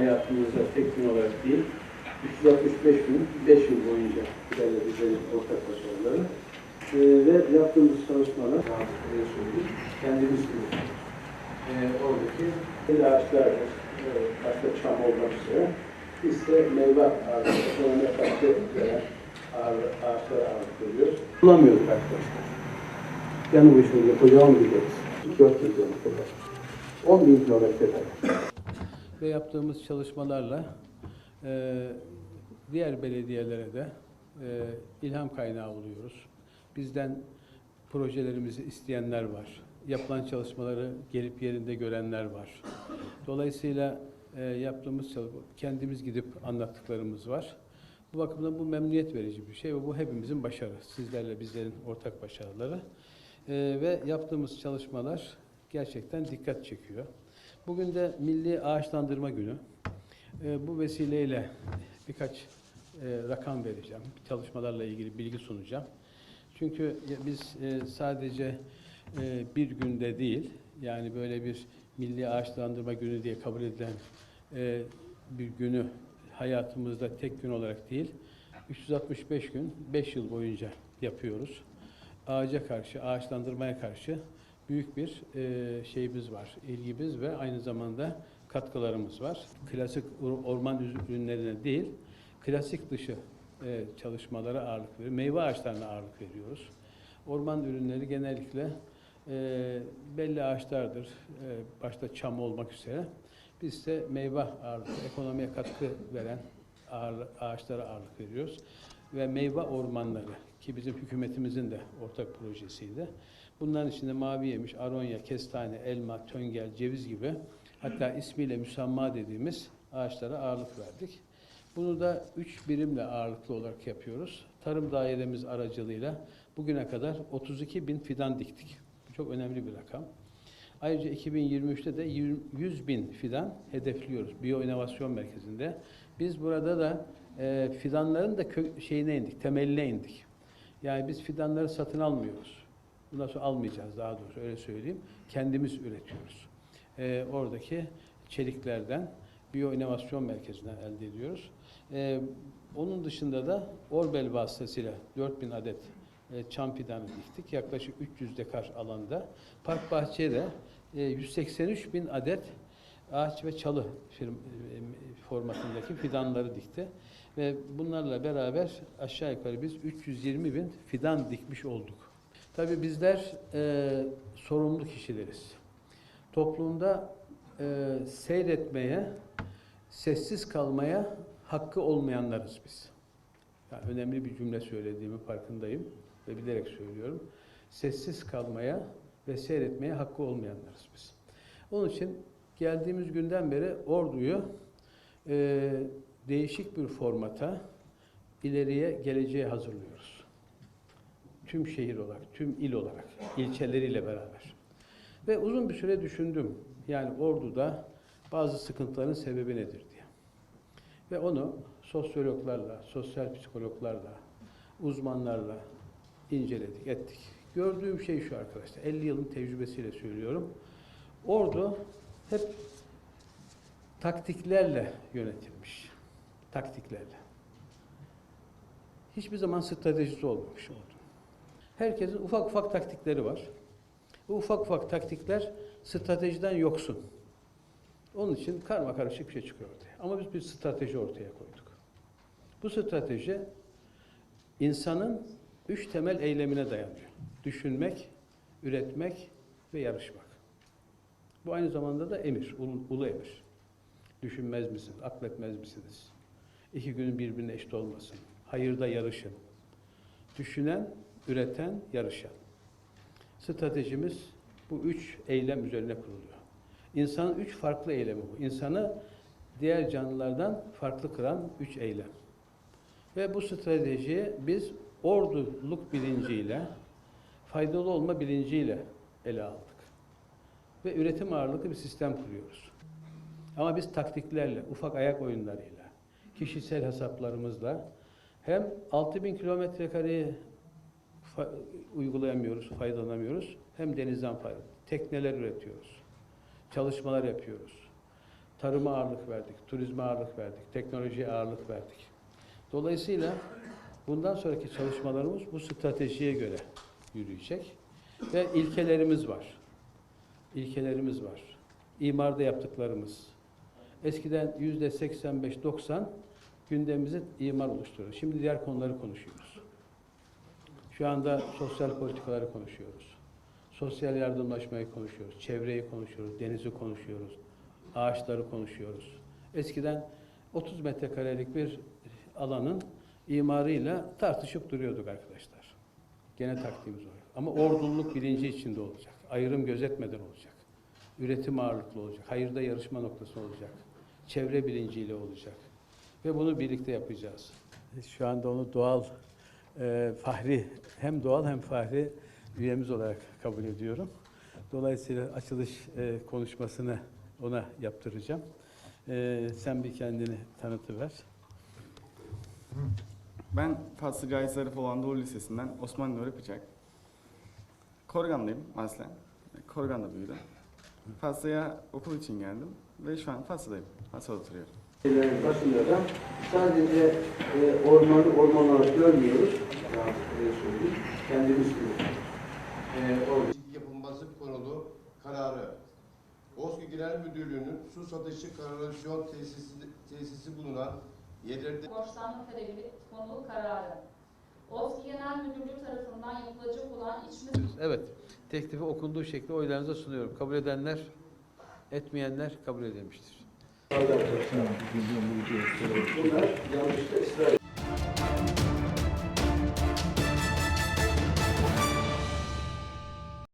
hayatımızda tek gün olarak değil, 365 gün, 5 yıl boyunca ilerlediğimiz ortak başarıları Ee, ve yaptığımız çalışmalar, söyleyeyim, kendimiz gibi. Ee, oradaki ağaçlardır, e, başta çam olmak üzere, biz meyve ağacı, ekonomiye katkı veren ağaçlara ağırlık veriyoruz. Bulamıyorduk arkadaşlar. Yanı başında kocaman bir deniz. 4 yıl kadar. 10 bin kilometre kadar. Ve yaptığımız çalışmalarla e, diğer belediyelere de e, ilham kaynağı oluyoruz. Bizden projelerimizi isteyenler var. Yapılan çalışmaları gelip yerinde görenler var. Dolayısıyla e, yaptığımız kendimiz gidip anlattıklarımız var. Bu bakımdan bu memnuniyet verici bir şey ve bu hepimizin başarı. Sizlerle bizlerin ortak başarıları. E, ve yaptığımız çalışmalar gerçekten dikkat çekiyor. Bugün de Milli Ağaçlandırma Günü. E, bu vesileyle birkaç e, rakam vereceğim. Çalışmalarla ilgili bilgi sunacağım. Çünkü biz e, sadece e, bir günde değil, yani böyle bir Milli Ağaçlandırma Günü diye kabul edilen e, bir günü hayatımızda tek gün olarak değil, 365 gün, 5 yıl boyunca yapıyoruz. Ağaca karşı, ağaçlandırmaya karşı büyük bir e, şeyimiz var, ilgimiz ve aynı zamanda katkılarımız var. Klasik or- orman ürünlerine değil, klasik dışı e, çalışmalara ağırlık veriyoruz. Meyve ağaçlarına ağırlık veriyoruz. Orman ürünleri genellikle e, belli ağaçlardır, e, başta çam olmak üzere. Biz de meyve ağırlıklı, ekonomiye katkı veren ağır, ağaçlara ağırlık veriyoruz. Ve meyve ormanları ki bizim hükümetimizin de ortak projesiydi. Bunların içinde mavi yemiş, aronya, kestane, elma, töngel, ceviz gibi hatta ismiyle müsamma dediğimiz ağaçlara ağırlık verdik. Bunu da üç birimle ağırlıklı olarak yapıyoruz. Tarım dairemiz aracılığıyla bugüne kadar 32 bin fidan diktik. Bu çok önemli bir rakam. Ayrıca 2023'te de 100 bin fidan hedefliyoruz Biyo İnovasyon Merkezi'nde. Biz burada da e, fidanların da kö- şeyine indik, temeline indik. Yani biz fidanları satın almıyoruz. Bundan sonra almayacağız daha doğrusu öyle söyleyeyim. Kendimiz üretiyoruz. E, oradaki çeliklerden Biyo İnovasyon Merkezi'nden elde ediyoruz. E, onun dışında da Orbel vasıtasıyla 4000 adet e, çam fidanı diktik. Yaklaşık 300 dekar alanda. Park bahçede e, 183 bin adet ağaç ve çalı firm- formatındaki fidanları dikti. Ve bunlarla beraber aşağı yukarı biz 320 bin fidan dikmiş olduk. Tabii bizler e, sorumlu kişileriz. Toplumda e, seyretmeye, sessiz kalmaya hakkı olmayanlarız biz. Yani önemli bir cümle söylediğimi farkındayım ve bilerek söylüyorum. Sessiz kalmaya ve seyretmeye hakkı olmayanlarız biz. Onun için geldiğimiz günden beri orduyu e, değişik bir formata ileriye geleceğe hazırlıyoruz. Tüm şehir olarak, tüm il olarak, ilçeleriyle beraber. Ve uzun bir süre düşündüm. Yani orduda bazı sıkıntıların sebebi nedir diye. Ve onu sosyologlarla, sosyal psikologlarla, uzmanlarla inceledik, ettik. Gördüğüm şey şu arkadaşlar, 50 yılın tecrübesiyle söylüyorum. Ordu hep taktiklerle yönetilmiş. Taktiklerle. Hiçbir zaman stratejisi olmamış ordu. Herkesin ufak ufak taktikleri var. Bu ufak ufak taktikler stratejiden yoksun. Onun için karma karışık bir şey çıkıyor ortaya. Ama biz bir strateji ortaya koyduk. Bu strateji insanın üç temel eylemine dayanıyor. Düşünmek, üretmek ve yarışmak. Bu aynı zamanda da emir, ulu, ulu emir. Düşünmez misiniz, akletmez misiniz? İki günün birbirine eşit olmasın. Hayırda yarışın. Düşünen, üreten, yarışan. Stratejimiz bu üç eylem üzerine kuruluyor. İnsanın üç farklı eylemi bu. İnsanı diğer canlılardan farklı kılan üç eylem. Ve bu stratejiyi biz orduluk bilinciyle, faydalı olma bilinciyle ele aldık. Ve üretim ağırlıklı bir sistem kuruyoruz. Ama biz taktiklerle, ufak ayak oyunlarıyla, kişisel hesaplarımızla hem 6000 kilometre kareyi uygulayamıyoruz, faydalanamıyoruz. Hem denizden faydalanıyoruz. Tekneler üretiyoruz. Çalışmalar yapıyoruz. Tarıma ağırlık verdik, turizme ağırlık verdik, teknolojiye ağırlık verdik. Dolayısıyla bundan sonraki çalışmalarımız bu stratejiye göre yürüyecek ve ilkelerimiz var. İlkelerimiz var. İmarda yaptıklarımız. Eskiden yüzde 85-90 gündemimizi imar oluşturuyor. Şimdi diğer konuları konuşuyoruz. Şu anda sosyal politikaları konuşuyoruz. Sosyal yardımlaşmayı konuşuyoruz. Çevreyi konuşuyoruz. Denizi konuşuyoruz. Ağaçları konuşuyoruz. Eskiden 30 metrekarelik bir alanın imarıyla tartışıp duruyorduk arkadaşlar. Gene taktiğimiz o. Ama ordululuk bilinci içinde olacak. Ayrım gözetmeden olacak. Üretim ağırlıklı olacak. Hayırda yarışma noktası olacak. Çevre bilinciyle olacak. Ve bunu birlikte yapacağız. Şu anda onu doğal e, fahri, hem doğal hem fahri üyemiz olarak kabul ediyorum. Dolayısıyla açılış e, konuşmasını ona yaptıracağım. E, sen bir kendini tanıtıver. Ben Fatsa Cahit Zarifoğlu Anadolu Lisesi'nden Osman Nuri Bıçak. Korganlıyım aslen. Korgan'da büyüdüm. Fatsa'ya okul için geldim ve şu an Fatsa'dayım. Oturuyorum. Şeylerin başında da sadece e, ormanı orman olarak görmüyoruz. Kendimiz gibi. E, orman. yapılması konulu kararı. OSKİ Genel Müdürlüğü'nün su satışı kanalizasyon tesisi, tesisi bulunan yerlerde borçlanma talebi konulu kararı. OSKİ Genel Müdürlüğü tarafından yapılacak olan içme Evet. Teklifi okunduğu şekilde oylarınıza sunuyorum. Kabul edenler, etmeyenler kabul edilmiştir. Bunlar yanlışlıkla ısrar